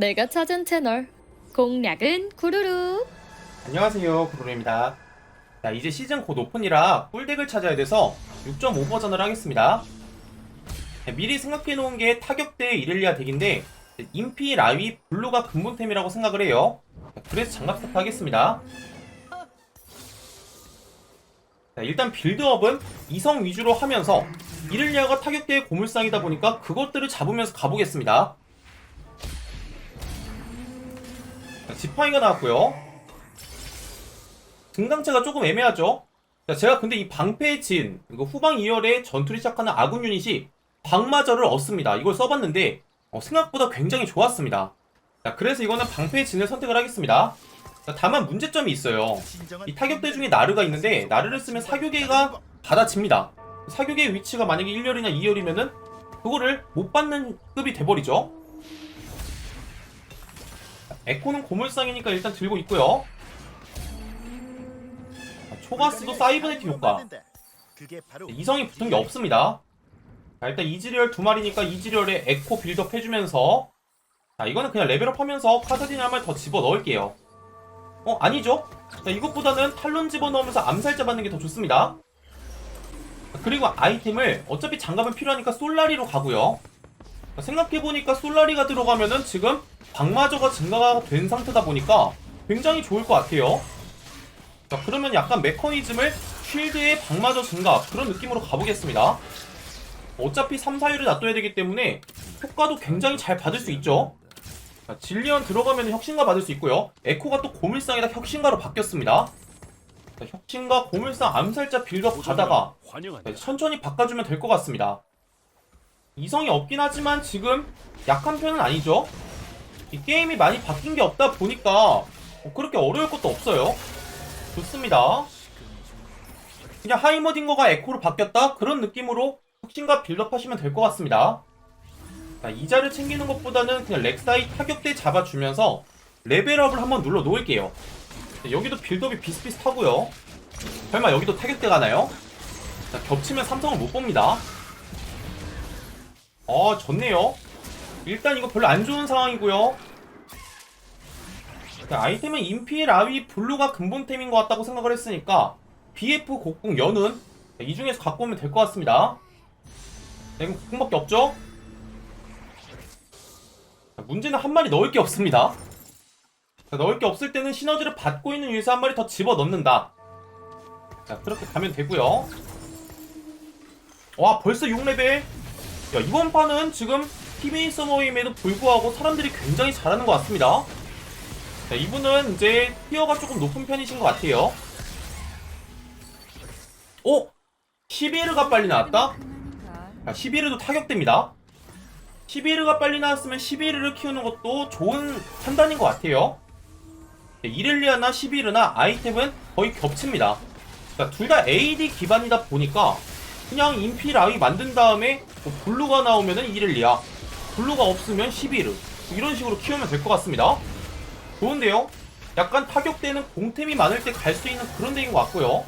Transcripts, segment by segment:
내가 찾은 채널. 공략은 구루루. 안녕하세요 구루루입니다. 자 이제 시즌 곧 오픈이라 꿀덱을 찾아야 돼서 6.5 버전을 하겠습니다. 네, 미리 생각해 놓은 게 타격대 이렐리아 덱인데 인피, 라위, 블루가 근본템이라고 생각을 해요. 자, 그래서 장갑 세트 하겠습니다. 자, 일단 빌드업은 이성 위주로 하면서 이렐리아가 타격대의 고물상이다 보니까 그것들을 잡으면서 가보겠습니다 지팡이가 나왔고요 등강체가 조금 애매하죠. 자, 제가 근데 이 방패의 진, 이거 후방 2열에 전투를 시작하는 아군 유닛이 방마저를 얻습니다. 이걸 써봤는데 어, 생각보다 굉장히 좋았습니다. 자, 그래서 이거는 방패의 진을 선택을 하겠습니다. 자, 다만 문제점이 있어요. 이 타격대 중에 나르가 있는데 나르를 쓰면 사교계가 받아칩니다. 사교계의 위치가 만약에 1열이나 2열이면은 그거를 못 받는 급이 돼버리죠. 자, 에코는 고물상이니까 일단 들고 있고요. 초가스도 사이버네틱 효과. 이성이 붙은 게 없습니다. 자 일단 이지리얼 두 마리니까 이지리얼에 에코 빌드업 해주면서. 자 이거는 그냥 레벨업 하면서 카사딘 한말더 집어 넣을게요. 어 아니죠? 자 이것보다는 탈론 집어 넣으면서 암살자 받는 게 더 좋습니다. 자, 그리고 아이템을 어차피 장갑은 필요하니까 솔라리로 가고요. 자, 생각해보니까 솔라리가 들어가면은 지금 방마저가 증가가 된 상태다 보니까 굉장히 좋을 것 같아요. 자 그러면 약간 메커니즘을 쉴드의 방마저 증가 그런 느낌으로 가보겠습니다. 어차피 3, 4위를 놔둬야 되기 때문에 효과도 굉장히 잘 받을 수 있죠. 자, 질리언 들어가면 혁신가 받을 수 있고요. 에코가 또 고물상에다 혁신가로 바뀌었습니다. 자, 혁신가 고물상 암살자 빌드업 가다가 자, 천천히 바꿔주면 될 것 같습니다 이성이 없긴 하지만 지금 약한 편은 아니죠 이 게임이 많이 바뀐 게 없다 보니까 뭐 그렇게 어려울 것도 없어요 좋습니다. 그냥 하이머딩거가 에코로 바뀌었다? 그런 느낌으로 혁신과 빌드업 하시면 될 것 같습니다. 자, 이자를 챙기는 것보다는 그냥 렉사이 타격대 잡아주면서 레벨업을 한번 눌러 놓을게요. 자, 여기도 빌드업이 비슷비슷하고요. 설마 여기도 타격대 가 나요? 자, 겹치면 삼성을 못 봅니다. 어, 좋네요. 일단 이거 별로 안 좋은 상황이고요. 자, 아이템은 인피, 라위, 블루가 근본템인 것 같다고 생각을 했으니까 BF, 곡궁, 자, 이 중에서 갖고 오면 될 것 같습니다. 자, 이건 곡궁밖에 없죠? 자, 문제는 한 마리 넣을 게 없습니다. 자, 넣을 게 없을 때는 시너지를 받고 있는 유에서 한 마리 더 집어 넣는다. 자, 그렇게 가면 되고요. 와, 벌써 6레벨. 야, 이번 판은 지금 TBA 서머임에도 불구하고 사람들이 굉장히 잘하는 것 같습니다. 자, 이분은 이제 티어가 조금 높은 편이신 것 같아요. 오! 11르가 빨리 나왔다? 자, 11르도 타격됩니다. 11르가 빨리 나왔으면 11르를 키우는 것도 좋은 판단인 것 같아요. 이렐리아나 11르나 아이템은 거의 겹칩니다. 둘 다 AD 기반이다 보니까 그냥 인피 라위 만든 다음에 뭐 블루가 나오면은 이렐리아, 블루가 없으면 11르 이런 식으로 키우면 될 것 같습니다. 좋은데요? 약간 타격대는 공템이 많을 때 갈 수 있는 그런 데인 것 같고요.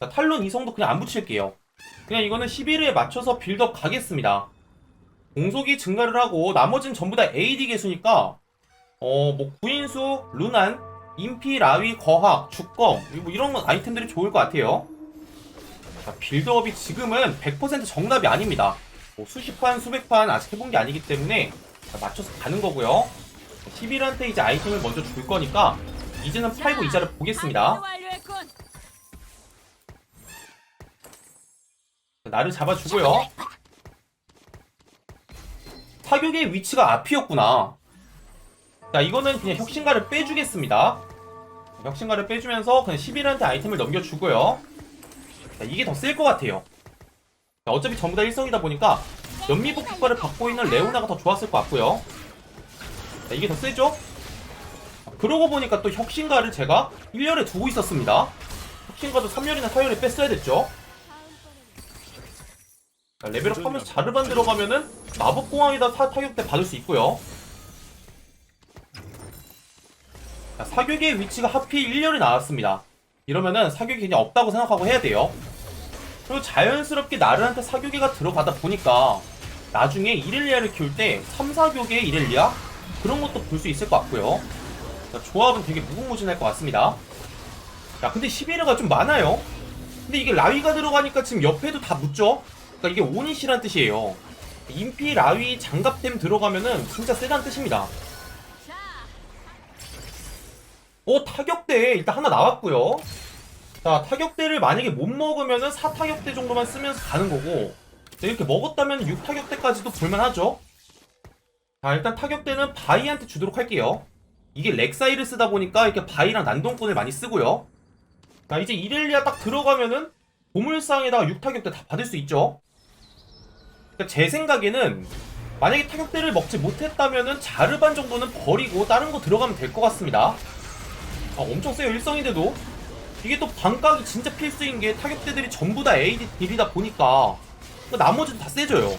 자, 탈론 이성도 그냥 안 붙일게요. 그냥 이거는 11에 맞춰서 빌드업 가겠습니다. 공속이 증가를 하고 나머지는 전부 다 AD 개수니까 어뭐 구인수, 루난, 인피, 라위, 거학, 죽검 뭐 이런 아이템들이 좋을 것 같아요. 자, 빌드업이 지금은 100% 정답이 아닙니다. 뭐 수십 판, 수백 판 아직 해본 게 아니기 때문에 맞춰서 가는 거고요. 11한테 이제 아이템을 먼저 줄 거니까 이제는 팔고 이자를 보겠습니다. 나를 잡아주고요. 사격의 위치가 앞이었구나. 자, 이거는 그냥 혁신가를 빼주겠습니다. 혁신가를 빼주면서 그냥 11한테 아이템을 넘겨주고요. 자, 이게 더 쓸 것 같아요. 자, 어차피 전부 다 일성이다 보니까 연미복 효과를 받고 있는 레오나가 더 좋았을 것 같고요. 자, 이게 더 세죠? 그러고 보니까 또 혁신가를 제가 1열에 두고 있었습니다. 혁신가도 3열이나 4열에 뺐어야 됐죠? 자, 레벨업 하면서 자르반 들어가면은 마법공항에다 타, 타격대 받을 수 있고요. 자, 사격의 위치가 하필 1열에 나왔습니다. 이러면은 사격이 그냥 없다고 생각하고 해야 돼요. 그리고 자연스럽게 나르한테 사교계가 들어가다 보니까 나중에 이렐리아를 키울 때 3, 4격의 이렐리아 그런 것도 볼 수 있을 것 같고요. 자, 조합은 되게 무궁무진할 것 같습니다. 야 근데 11회가 좀 많아요. 근데 이게 라위가 들어가니까 지금 옆에도 다 묻죠? 그러니까 이게 오닛이란 뜻이에요. 인피, 라위, 장갑템 들어가면은 진짜 세단 뜻입니다. 오 타격대 일단 하나 나왔고요. 자 타격대를 만약에 못 먹으면은 4타격대 정도만 쓰면서 가는 거고 자, 이렇게 먹었다면 6타격대까지도 볼만하죠. 자 일단 타격대는 바이한테 주도록 할게요. 이게 렉사이를 쓰다 보니까 이렇게 바이랑 난동꾼을 많이 쓰고요. 자 이제 이렐리아 딱 들어가면은 보물상에다가 6타격대 다 받을 수 있죠. 그러니까 제 생각에는 만약에 타격대를 먹지 못했다면은 자르반 정도는 버리고 다른 거 들어가면 될 것 같습니다. 아, 엄청 세요 일성인데도 이게 또 반각이 진짜 필수인 게 타격대들이 전부 다 AD 딜이다 보니까 그 나머지도 다 세져요.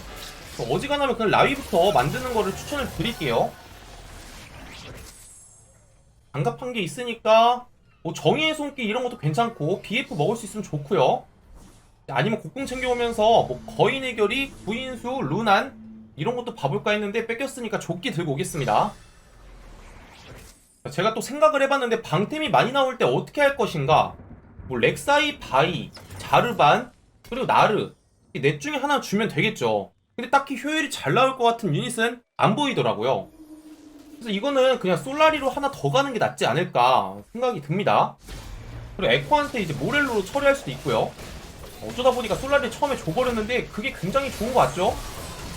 어지간하면 그냥 라위부터 만드는 거를 추천을 드릴게요. 장갑한 게 있으니까 뭐 정의의 손길 이런 것도 괜찮고 BF 먹을 수 있으면 좋고요. 아니면 곡궁 챙겨오면서 뭐 거인의 결이 구인수 루난 이런 것도 봐볼까 했는데 뺏겼으니까 조끼 들고 오겠습니다. 제가 또 생각을 해봤는데 방템이 많이 나올 때 어떻게 할 것인가? 뭐 렉사이, 바이, 자르반 그리고 나르. 이넷 중에 하나 주면 되겠죠. 근데 딱히 효율이 잘 나올 것 같은 유닛은 안 보이더라고요. 그래서 이거는 그냥 솔라리로 하나 더 가는 게 낫지 않을까 생각이 듭니다. 그리고 에코한테 이제 모렐로로 처리할 수도 있고요. 어쩌다 보니까 솔라리를 처음에 줘버렸는데 그게 굉장히 좋은 것 같죠?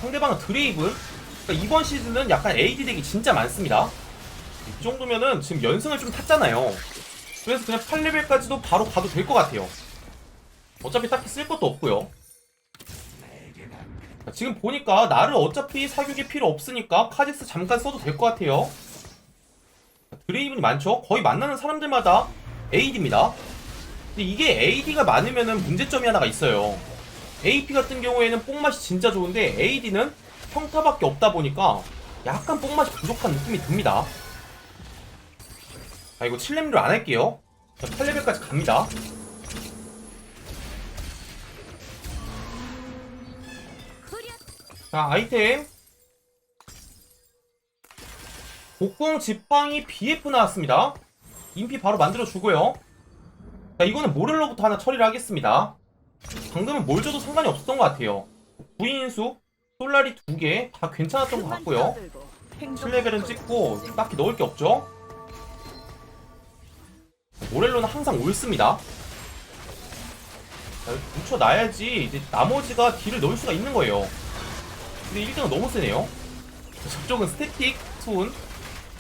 상대방은 드레이븐. 그러니까 이번 시즌은 약간 AD 덱이 진짜 많습니다 이 정도면은 지금 연승을 좀 탔잖아요. 그래서 그냥 8레벨까지도 바로 가도 될 것 같아요. 어차피 딱히 쓸 것도 없고요. 자, 지금 보니까 나를 어차피 사격이 필요 없으니까 카직스 잠깐 써도 될 것 같아요. 자, 드레이븐이 많죠? 거의 만나는 사람들마다 AD입니다. 근데 이게 AD가 많으면은 문제점이 하나가 있어요. AP 같은 경우에는 뽕맛이 진짜 좋은데 AD는 평타밖에 없다 보니까 약간 뽕맛이 부족한 느낌이 듭니다. 자 이거 7렘으로 안 할게요. 자 8레벨까지 갑니다. 자 아이템. 복궁 지팡이 BF 나왔습니다. 인피 바로 만들어주고요. 자 이거는 모렐로부터 하나 처리를 하겠습니다. 방금은 뭘 줘도 상관이 없었던 것 같아요. 부인수 솔라리 두 개 다 괜찮았던 것 같고요. 7레벨은 찍고 딱히 넣을 게 없죠 모렐로는 항상 옳습니다. 붙여놔야지 이제 나머지가 딜을 넣을 수가 있는 거예요. 근데 1등은 너무 세네요. 자, 저쪽은 스태틱.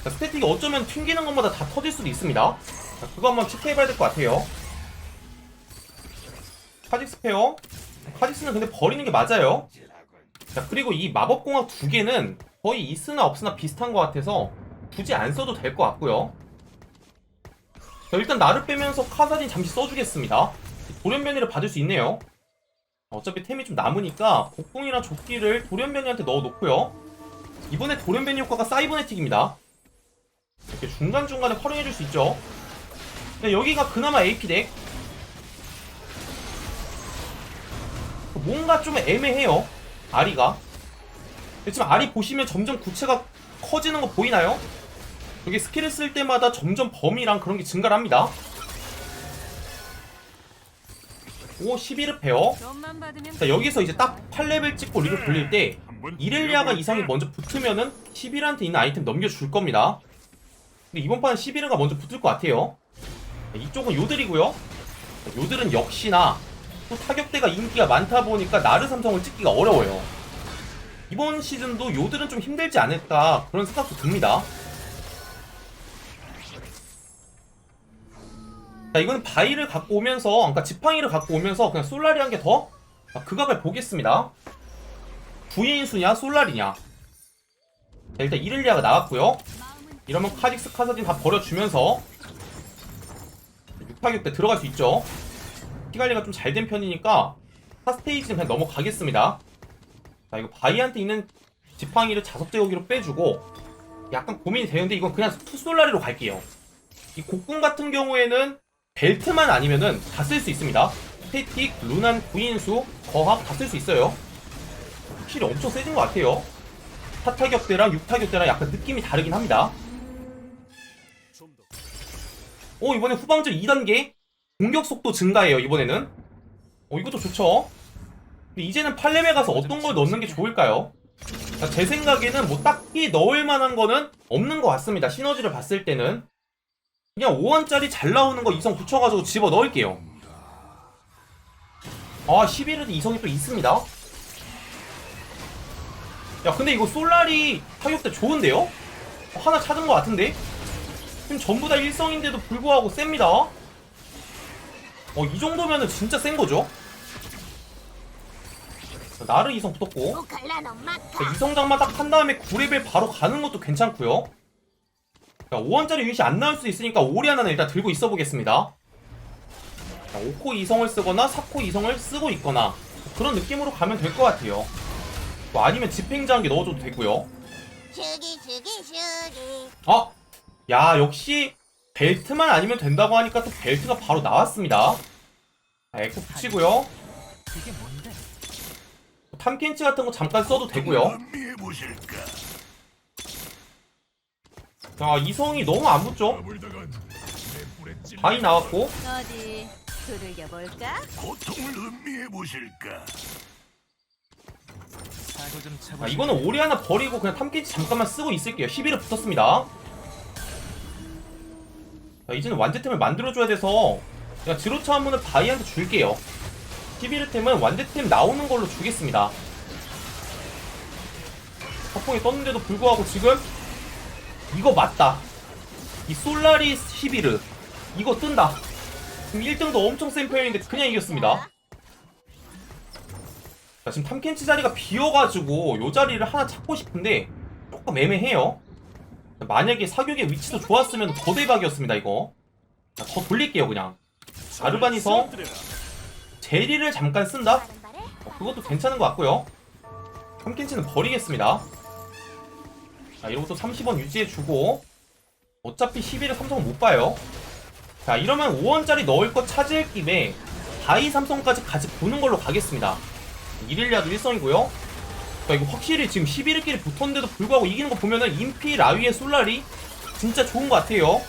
자, 스태틱이 어쩌면 튕기는 것마다 다 터질 수도 있습니다. 자, 그거 한번 체크해봐야 될 것 같아요. 카직스 페어. 카직스는 근데 버리는 게 맞아요. 자, 그리고 이 마법공학 두 개는 거의 있으나 없으나 비슷한 것 같아서 굳이 안 써도 될 것 같고요. 자, 일단 나를 빼면서 카사딘 잠시 써주겠습니다. 돌연변이를 받을 수 있네요. 어차피 템이 좀 남으니까 복궁이랑 조끼를 돌연변이한테 넣어놓고요. 이번에 돌연변이 효과가 사이버네틱입니다. 이렇게 중간중간에 활용해줄 수 있죠. 근데 여기가 그나마 AP 덱. 뭔가 좀 애매해요. 아리가. 지금 아리 보시면 점점 구체가 커지는 거 보이나요? 여기 스킬을 쓸 때마다 점점 범위랑 그런 게 증가를 합니다. 오 11을 페어. 자 여기서 이제 딱 8레벨 찍고 리를 돌릴 때 이렐리아가 이상이 먼저 붙으면은 11한테 있는 아이템 넘겨줄 겁니다. 근데 이번 판은 11가 먼저 붙을 것 같아요. 자, 이쪽은 요들이고요. 자, 요들은 역시나 또 타격대가 인기가 많다 보니까 나르 삼성을 찍기가 어려워요. 이번 시즌도 요들은 좀 힘들지 않을까 그런 생각도 듭니다. 자 이거는 바위를 갖고 오면서 그러니까 지팡이를 갖고 오면서 그냥 솔라리 한 개 더? 극악을 보겠습니다. 부인수냐 솔라리냐? 자 일단 이렐리아가 나왔고요. 이러면 카직스 카사딘 다 버려주면서 6타격 때 들어갈 수 있죠. 피 관리가 좀 잘 된 편이니까 타 스테이지는 그냥 넘어가겠습니다. 자 이거 바위한테 있는 지팡이를 자석 제거기로 빼주고 약간 고민이 되는데 이건 그냥 투솔라리로 갈게요. 이 곡궁 같은 경우에는 벨트만 아니면은 다 쓸 수 있습니다. 스태틱, 루난, 구인수, 거학 다쓸 수 있어요. 확실히 엄청 세진 것 같아요. 4타격 대랑 6타격 대랑 약간 느낌이 다르긴 합니다. 오 이번에 후방전 2단계 공격 속도 증가해요 이번에는 어 이것도 좋죠 근데 이제는 8렙에 가서 어떤 걸 넣는 게 좋을까요? 자, 제 생각에는 뭐 딱히 넣을 만한 거는 없는 것 같습니다 시너지를 봤을 때는 그냥 5원짜리 잘 나오는 거 이성 붙여가지고 집어 넣을게요 아 11은 이성이 또 있습니다 야 근데 이거 솔라리 타격대 좋은데요? 어, 하나 찾은 것 같은데? 지금 전부 다 일성인데도 불구하고 셉니다. 어, 이 정도면은 진짜 센 거죠? 자, 나르 이성 붙었고. 자, 이성장만 딱 한 다음에 9레벨 바로 가는 것도 괜찮고요. 자, 5원짜리 유닛이 안 나올 수 있으니까 오리 하나는 일단 들고 있어 보겠습니다. 자, 5코 이성을 쓰거나 4코 이성을 쓰고 있거나 그런 느낌으로 가면 될 것 같아요. 뭐 아니면 집행자한개 넣어줘도 되고요. 슈기 슈기 슈기 아! 야 역시 벨트만 아니면 된다고 하니까 또 벨트가 바로 나왔습니다 자, 에코 붙이고요 그게 뭔데? 탐켄치 같은 거 잠깐 써도 되고요 자 이성이 너무 안 붙죠? 바이 나왔고 어디 두들겨 볼까? 고통을 음미해 보실까? 아, 이거는 오리 하나 버리고 그냥 탐켄치 잠깐만 쓰고 있을게요 11을 붙었습니다 자, 이제는 완제템을 만들어줘야 돼서 그냥 지로차 한 번은 바이한테 줄게요 11템은 완제템 나오는 걸로 주겠습니다 서풍이 떴는데도 불구하고 지금 이거 맞다 이 솔라리스 11르 이거 뜬다 지금 1등도 엄청 센 편인데 그냥 이겼습니다 자, 지금 탐켄치 자리가 비어가지고 요 자리를 하나 찾고 싶은데 조금 애매해요. 만약에 사격의 위치도 좋았으면 더 대박이었습니다, 이거. 자, 더 돌릴게요, 그냥. 아르바니성 제리를 잠깐 쓴다? 어, 그것도 괜찮은 것 같고요. 탐켄치는 버리겠습니다. 자, 이러고 또 30원 유지해주고 어차피 11에 삼성은 못 봐요. 자, 이러면 5원짜리 넣을 거 찾을 김에 바이 삼성까지 같이 보는 걸로 가겠습니다. 이렐리아도 일성이고요. 자, 이거 확실히 지금 11일끼리 붙었는데도 불구하고 이기는 거 보면은 인피, 라위의 솔라리 진짜 좋은 것 같아요.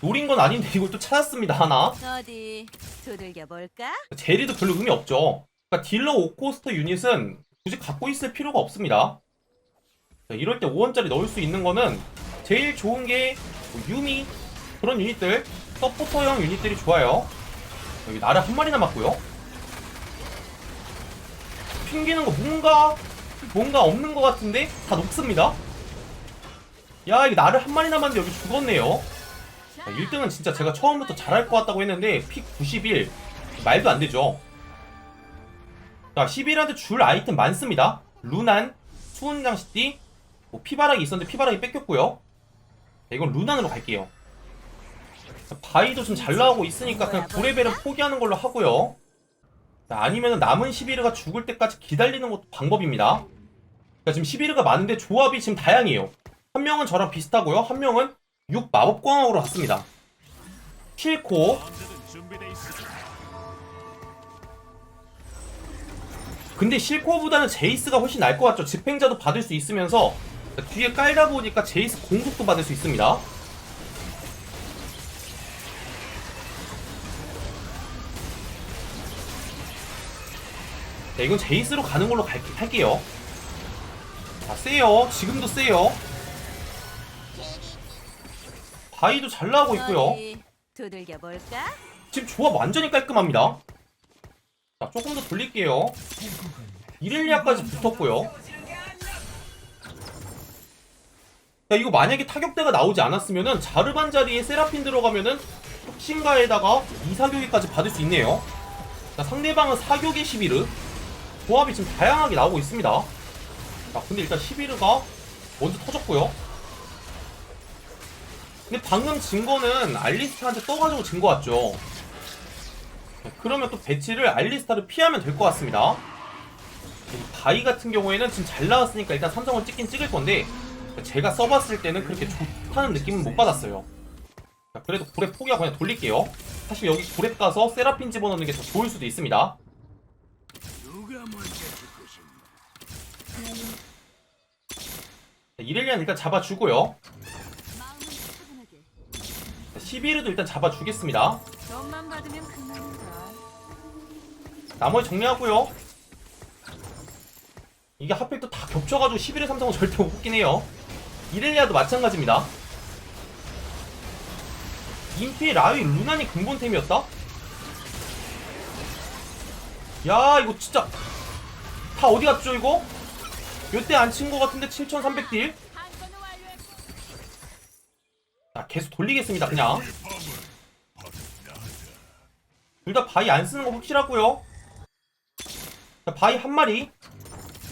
노린 건 아닌데 이걸 또 찾았습니다, 하나. 어디 두들겨 볼까? 제리도 별로 의미 없죠. 그러니까 딜러 5코스터 유닛은 굳이 갖고 있을 필요가 없습니다. 자, 이럴 때 5원짜리 넣을 수 있는 거는 제일 좋은 게 뭐 유미 그런 유닛들 서포터형 유닛들이 좋아요. 여기 나를 한 마리 남았고요. 튕기는 거 뭔가 뭔가 없는 것 같은데 다 녹습니다. 야 이게 나를 한 마리 남았는데 여기 죽었네요. 자, 1등은 진짜 제가 처음부터 잘할 것 같다고 했는데 픽 91 말도 안 되죠. 자 11한테 줄 아이템 많습니다. 루난, 수은장 시티, 뭐 피바락이 있었는데 피바락이 뺏겼고요. 자, 이건 루난으로 갈게요. 자, 바이도 좀 잘 나오고 있으니까 그냥 9레벨은 포기하는 걸로 하고요. 자, 아니면 남은 11가 죽을 때까지 기다리는 것도 방법입니다. 자, 지금 11가 많은데 조합이 지금 다양해요. 한 명은 저랑 비슷하고요. 한 명은 6 마법광학으로 갔습니다. 7코 근데 실코보다는 제이스가 훨씬 나을 것 같죠. 집행자도 받을 수 있으면서 뒤에 깔다 보니까 제이스 공속도 받을 수 있습니다. 네, 이건 제이스로 가는 걸로 갈, 할게요. 자, 세요. 지금도 세요. 바이도 잘 나오고 있고요. 어디 두들겨 볼까? 지금 조합 완전히 깔끔합니다. 자, 조금 더 돌릴게요. 이렐리아까지 붙었고요. 야, 이거 만약에 타격대가 나오지 않았으면은 자르반 자리에 세라핀 들어가면은 혁신가에다가 이사교기까지 받을 수 있네요. 자, 상대방은 사교계 11르. 조합이 지금 다양하게 나오고 있습니다. 자, 근데 일단 11르가 먼저 터졌고요. 근데 방금 진 거는 알리스타한테 떠가지고 진 거 같죠? 네, 그러면 또 배치를 알리스타를 피하면 될 것 같습니다. 이 바이 같은 경우에는 지금 잘 나왔으니까 일단 삼성을 찍긴 찍을 건데 제가 써봤을 때는 그렇게 좋다는 느낌은 못 받았어요. 자, 그래도 고랩 포기하고 그냥 돌릴게요. 사실 여기 고랩 가서 세라핀 집어넣는 게 더 좋을 수도 있습니다. 이렐리안 일단 잡아주고요. 차분하게. 11호도 일단 잡아주겠습니다. 돈만 받으면 그만이다. 나머지 정리하고요. 이게 하필 또 다 겹쳐가지고 11회 삼성은 절대 못 뽑긴 해요. 이렐리아도 마찬가지입니다. 인피, 라위, 루난이 근본템이었다? 야 이거 진짜 다 어디 갔죠 이거? 몇대안친 것 같은데 7300딜? 자 계속 돌리겠습니다 그냥 둘 다 바위 안 쓰는 거 확실하고요 자, 바위 한 마리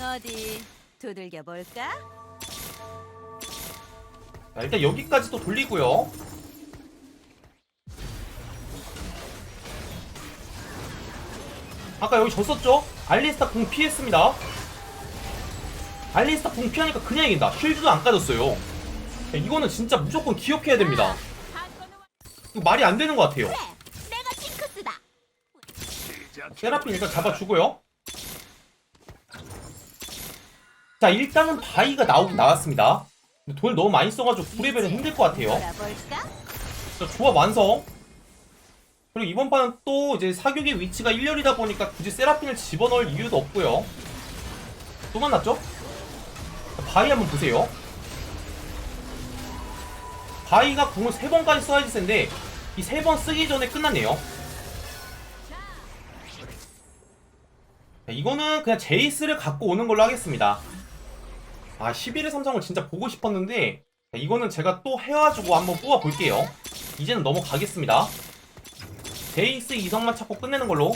어디 두들겨 볼까? 자, 일단 여기까지 또 돌리고요. 아까 여기 졌었죠? 알리스타 궁 피했습니다. 알리스타 궁 피하니까 그냥 이긴다. 쉴드도 안 까졌어요. 야, 이거는 진짜 무조건 기억해야 됩니다. 이거 말이 안 되는 것 같아요. 세라핀 일단 잡아주고요. 자, 일단은 바위가 나오긴 나왔습니다. 근데 돈을 너무 많이 써가지고 9레벨은 힘들 것 같아요. 자, 조합 완성. 그리고 이번 판은 또 이제 사격의 위치가 1열이다 보니까 굳이 세라핀을 집어넣을 이유도 없고요. 또 만났죠? 자, 바위 한번 보세요. 바위가 궁을 3번까지 써야지 센데 이 3번 쓰기 전에 끝났네요. 자, 이거는 그냥 제이스를 갖고 오는 걸로 하겠습니다. 아 11의 삼성을 진짜 보고 싶었는데 자, 이거는 제가 또 해가지고 한번 뽑아 볼게요. 이제는 넘어가겠습니다. 베이스 이성만 찾고 끝내는 걸로.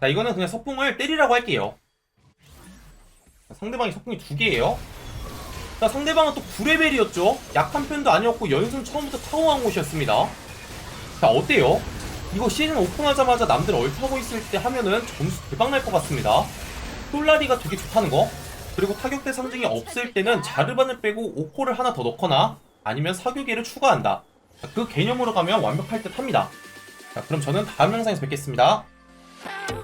자, 이거는 그냥 서풍을 때리라고 할게요. 자, 상대방이 서풍이 두 개예요. 자, 상대방은 또 9레벨이었죠. 약한 편도 아니었고 연승 처음부터 타고 간 곳이었습니다. 자, 어때요? 이거 시즌 오픈하자마자 남들 얼타고 있을 때 하면은 점수 대박 날 것 같습니다. 솔라리가 되게 좋다는 거. 그리고 타격대 상징이 없을 때는 자르반을 빼고 5코를 하나 더 넣거나 아니면 사교계를 추가한다. 자, 그 개념으로 가면 완벽할 듯 합니다. 자, 그럼 저는 다음 영상에서 뵙겠습니다. 아